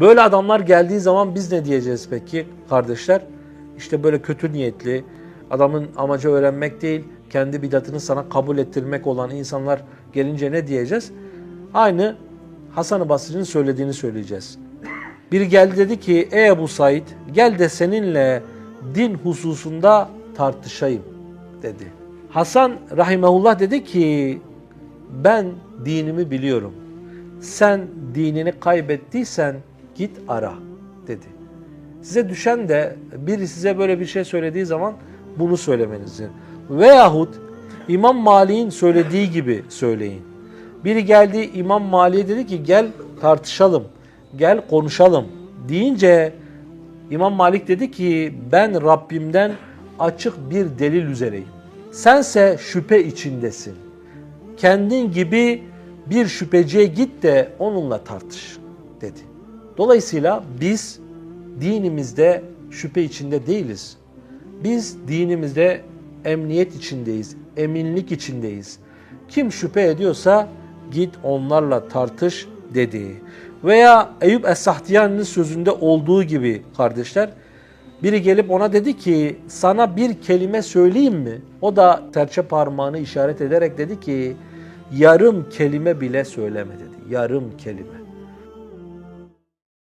Böyle adamlar geldiği zaman biz ne diyeceğiz peki kardeşler? İşte böyle kötü niyetli, adamın amacı öğrenmek değil, kendi bidatını sana kabul ettirmek olan insanlar gelince ne diyeceğiz? Aynı Hasan-ı Basri'nin söylediğini söyleyeceğiz. Biri geldi dedi ki ey Ebu Said gel de seninle din hususunda tartışayım dedi. Hasan rahimehullah dedi ki ben dinimi biliyorum. Sen dinini kaybettiysen git ara dedi. Size düşen de biri size böyle bir şey söylediği zaman bunu söylemenizi. Veyahut İmam Malik'in söylediği gibi söyleyin. Biri geldi İmam Malik'e dedi ki gel tartışalım, gel konuşalım deyince İmam Malik dedi ki ben Rabbimden açık bir delil üzereyim. Sense şüphe içindesin. Kendin gibi bir şüpheciye git de onunla tartış dedi. Dolayısıyla biz dinimizde şüphe içinde değiliz. Biz dinimizde emniyet içindeyiz, eminlik içindeyiz. Kim şüphe ediyorsa git onlarla tartış dedi. Veya Eyüp Es-Sahtiyani'nin sözünde olduğu gibi kardeşler, biri gelip ona dedi ki sana bir kelime söyleyeyim mi? O da serçe parmağını işaret ederek dedi ki yarım kelime bile söyleme dedi. Yarım kelime.